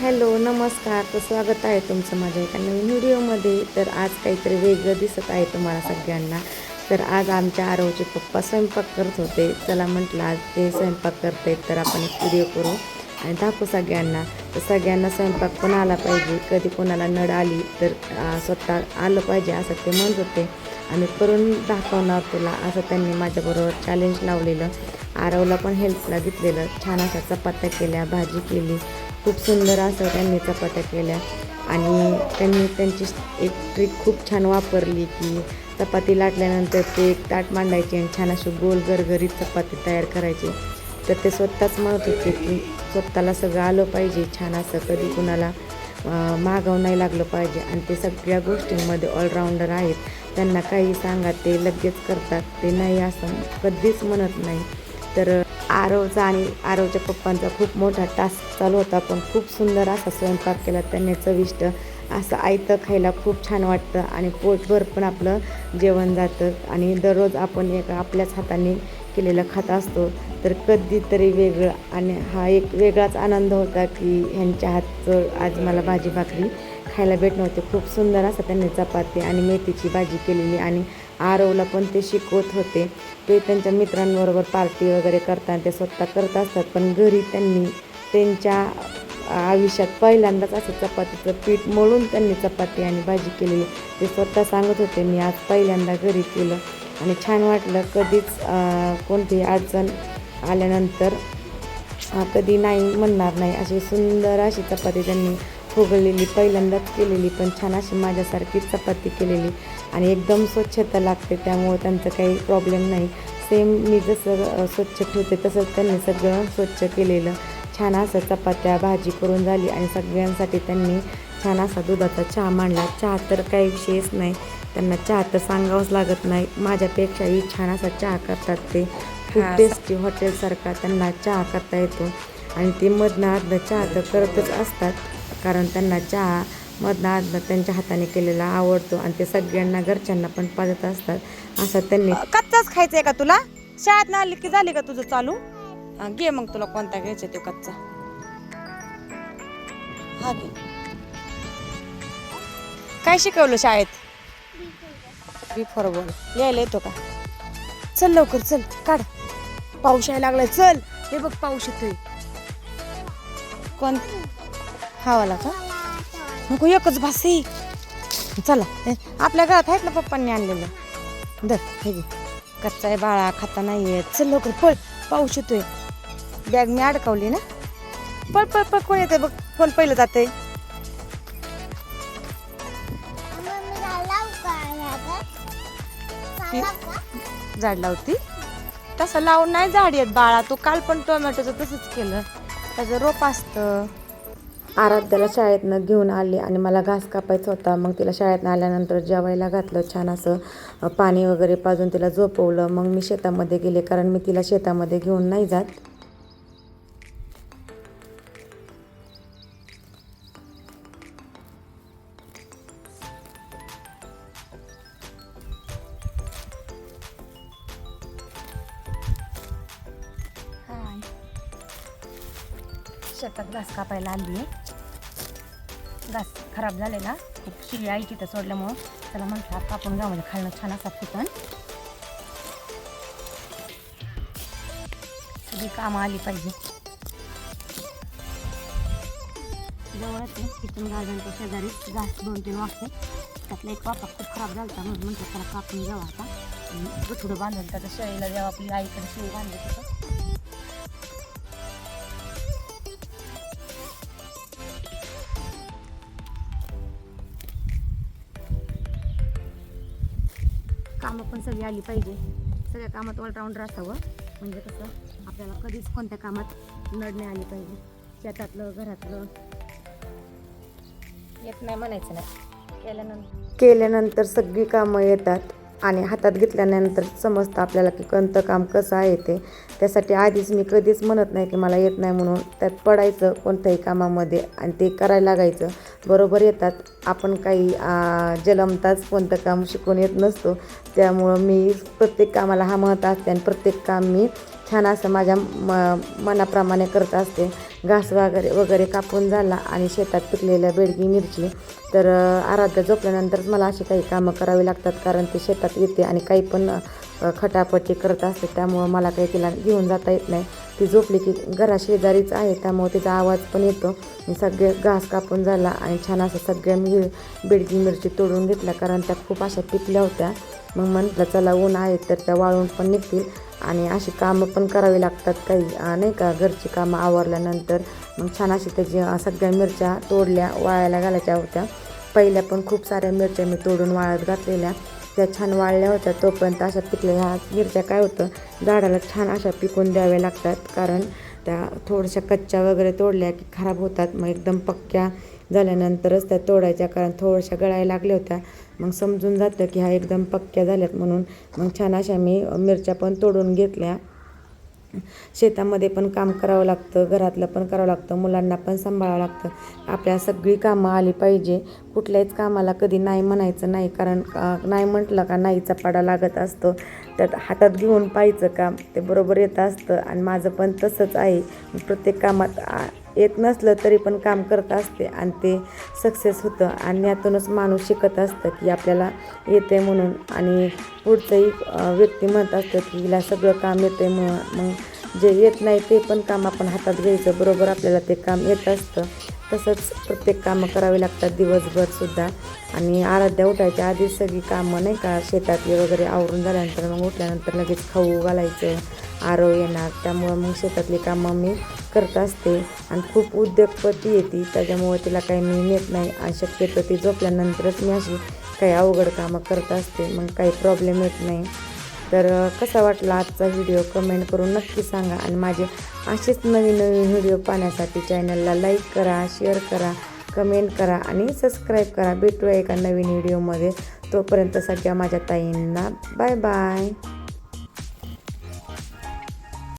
Hello नमस्कार. तर स्वागत आहे तुमचं माझ्या एका नवीन व्हिडिओमध्ये. तर आज काहीतरी वेगळं दिसत आहे तुम्हाला सगळ्यांना. तर आज आमच्या आरवचे पप्पा स्वयंपाक करत होते. चला म्हटलं आज ते स्वयंपाक करते तर आपण एक व्हिडिओ करू आणि दाखवू सगळ्यांना. तर सगळ्यांना स्वयंपाक पण आला पाहिजे. कधी कोणाला नड आली तर स्वतः आलं पाहिजे असं ते म्हणत होते. आणि करून दाखवणार तुला असं त्यांनी माझ्याबरोबर चॅलेंज लावलेलं. आरवला पण हेल्पला घेतलेलं. छान अशा चपात्या केल्या भाजी केली. खूप सुंदर असं त्यांनी चपात्या केल्या. आणि त्यांनी त्यांची एक ट्रिक खूप छान वापरली की चपाती लाटल्यानंतर ते एक ताट मांडायचे आणि छान अशी गोल गरगरीत चपाती तयार करायची. तर ते स्वतःच म्हणत होते की स्वतःला सगळं आलं पाहिजे छान असं कधी कुणाला अं, मागावं नाही लागलं पाहिजे. आणि ते सगळ्या गोष्टींमध्ये ऑलराऊंडर आहेत. त्यांना काही सांगा ते लगेच करतात. ते नाही असं कधीच म्हणत नाही. तर आरवचा आणि आरवच्या पप्पांचा खूप मोठा टास्क चालू होता पण खूप सुंदर असा स्वयंपाक केला त्यांनी चविष्ट. असं आयतं खायला खूप छान वाटतं आणि पोटभर पण आपलं जेवण जातं आणि दररोज आपण एक आपल्याच हाताने केलेलं खात असतो. तर कधीतरी वेगळं आणि हा एक वेगळाच आनंद होता की ह्यांच्या हातचं आज मला भाजी भाकरी खायला भेटणं होते. खूप सुंदर असं त्यांनी चपाती आणि मेथीची भाजी केलेली आणि आरवला पण ते शिकवत होते. ते त्यांच्या मित्रांबरोबर पार्टी वगैरे करताना ते स्वतः करत असतात. पण घरी त्यांनी त्यांच्या आयुष्यात पहिल्यांदाच असं चपातीचं पीठ मळून त्यांनी चपाती आणि भाजी केलेली. ते स्वतः सांगत होते मी आज पहिल्यांदा घरी केलं. आणि छान वाटलं. कधीच कोणतीही अडचण आल्यानंतर कधी नाही म्हणणार नाही. अशी सुंदर अशी चपाती त्यांनी फुगलेली पहिल्यांदाच केलेली. पण छान अशी माझ्यासारखीच चपाती केलेली. आणि एकदम स्वच्छता लागते त्यामुळे त्यांचं काही प्रॉब्लेम नाही. सेम मी जसं स्वच्छ ठेवते तसंच त्यांनी सगळं स्वच्छ केलेलं. छान असं चपात्या भाजी करून झाली आणि सगळ्यांसाठी त्यांनी छान असा दुधाचा चहा मांडला. चहा तर काही विषयच नाही. त्यांना चहा तर सांगावंच लागत नाही. माझ्यापेक्षाही छान असा चहा करतात ते. खूप टेस्टी हॉटेलसारखा त्यांना चहा करता येतो. आणि ते मधनं आधनं चहा तर करतच असतात. कारण त्यांना चहा मधनं आदला त्यांच्या हाताने केलेला आवडतो आणि ते सगळ्यांना घरच्यांना पण पाजत असतात. असं त्यांनी कच्चाच खायचंय का तुला? शाळेत ना आली की झाली का तुझं चालू? घे मग तुला कोणता घ्यायचा तो कच्चा. हा घे. काय शिकवलं शाळेत? बी फॉर बॉल लिहायला येतो का? चल लवकर चल काढ. पाऊस यायला लागलाय चल. हे बघ पाऊस येतोय. कोण? हवाला का नको एकच भास आहे चला आपल्या घरात आहेत ना पप्पांनी आणलेलं? दर हे घे. कच्चा आहे बाळा खाता नाही येत. चल लवकर पळ. पाऊस येतोय. बॅग मी अडकवली ना? पळ पळ पळ कोण येते बघ? कोण पहिलं जाते झाड लावती? तसं लावून नाही झाड येत बाळा. तू काल पण टोमॅटोचं तसंच केलं. त्याचं रोप असतं. आराध्याला शाळेतनं घेऊन आले आणि मला घास कापायचा होता. मग तिला शाळेतनं आल्यानंतर जेवायला घातलं. छान असं पाणी वगैरे पाजून तिला झोपवलं. मग मी शेतामध्ये गेले कारण मी तिला शेतामध्ये घेऊन नाही जात. शेतात घास कापायला आली आहे. घास खराब झालेला. खूप शिळी आई तिथं सोडल्यामुळं. त्याला म्हटलं आता आपण गावामध्ये खाल्लं छान असा फुटण सगळी कामं आली पाहिजे. जवळच आहे किचन गार्डनच्या शेजारी घास दोन तीन वाजते त्यातला एक वाफा खूप खराब झाला होता म्हणून म्हणतो त्याला कापून घ्यावा आता. थोडं बांधलं बांधून त्याचं शेळीला जेव्हा आपली आईकडे शेळी बांधली तिथं. कामं पण सगळी आली पाहिजे. सगळ्या कामात ऑलराऊंडर असावं. म्हणजे कसं आपल्याला कधीच कोणत्या कामात नड नाही आली पाहिजे. शेतातलं घरातलं. येत नाही म्हणायचं नाही केल्यानंतर. केल्यानंतर सगळी कामं येतात. आणि हातात घेतल्यानंतर समजतं आपल्याला की कोणतं काम कसं आहे ते. त्यासाठी आधीच मी कधीच म्हणत नाही की मला येत नाही म्हणून त्यात पडायचं कोणत्याही कामामध्ये आणि ते करायला लागायचं. बरोबर येतात. आपण काही जलमताच कोणतं काम शिकून येत नसतो. त्यामुळं मी प्रत्येक कामाला हा महत्त्व असते आणि प्रत्येक काम मी छान असं माझ्या म मनाप्रमाणे करत असते. घास वगैरे वगैरे कापून झाला आणि शेतात पिकलेल्या बेडगी मिरची. तर आराध्य आराध्या झोपल्यानंतरच मला अशी काही कामं करावी लागतात कारण ती शेतात येते आणि काही पण खटापटी करत असते. त्यामुळं मला काही तिला घेऊन जाता येत नाही. ती झोपली की घरा शेजारीच आहे त्यामुळे तिचा आवाज पण येतो. सगळे घास कापून झाला आणि छान असं सगळ्या मी बेडगी मिरची तोडून घेतल्या कारण त्या खूप अशा पिकल्या होत्या. मग म्हटलं चला ऊन आहे तर त्या वाळून पण निघतील. आणि अशी कामं पण करावी लागतात काही. नाही का? घरची कामं आवरल्यानंतर मग छान अशी त्याची सगळ्या मिरच्या तोडल्या वाळायला घालायच्या होत्या. पहिल्या पण खूप साऱ्या मिरच्या मी तोडून वाळत घातलेल्या. त्या छान वाळल्या होत्या. तोपर्यंत अशा पिकल्या. ह्या मिरच्या काय होतं? झाडाला छान अशा पिकून द्याव्या लागतात. कारण त्या थोड्याशा कच्च्या वगैरे तोडल्या की खराब होतात. मग एकदम पक्क्या झाल्यानंतरच त्या तोडायच्या कारण थोड्याशा गळायला लागल्या होत्या. मग समजून जातं की हा एकदम पक्क्या झाल्यात म्हणून. मग छान अशा मी मिरच्या पण तोडून घेतल्या. शेतामध्ये पण काम करावं लागतं घरातलं पण करावं लागतं मुलांना पण सांभाळावं लागतं. आपल्या सगळी कामं आली पाहिजे. कुठल्याच कामाला कधी नाही म्हणायचं नाही कारण नाही म्हटलं का नाहीचा पाडा लागत असतो. त्यात हातात घेऊन पाहायचं काम ते बरोबर येत असतं आणि माझं पण तसंच आहे. प्रत्येक कामात आ- येत नसलं तरी पण काम करत असते आणि ते सक्सेस होतं. आणि यातूनच माणूस शिकत असतं की आपल्याला येते म्हणून. आणि पुढचंही व्यक्ती म्हणत असतं की हिला सगळं काम येते म्हणून. मग जे येत नाही ते पण काम आपण हातात घ्यायचं. बरोबर आपल्याला ते काम येत असतं. तसंच प्रत्येक कामं करावी लागतात दिवसभरसुद्धा आणि आराध्या उठायच्या आधी सगळी कामं नाही का? शेतातली वगैरे आवरून झाल्यानंतर मग उठल्यानंतर लगेच खाऊ घालायचं. आरव येणार त्यामुळं मग शेतातली कामं मी करत असते. आणि खूप उद्योगपती येते त्याच्यामुळं तिला काही मी नेत नाही. आणि शक्यतो ती झोपल्यानंतरच मी अशी काही अवघड कामं करत असते. मग काही प्रॉब्लेम येत नाही. तर कसा वाटला आजचा व्हिडिओ कमेंट करून नक्की सांगा. आणि माझे असेच नवीन नवीन व्हिडिओ पाहण्यासाठी चॅनलला लाईक करा शेअर करा कमेंट करा आणि सबस्क्राईब करा. भेटूया एका नवीन व्हिडिओमध्ये तोपर्यंत सगळ्या माझ्या ताईंना बाय बाय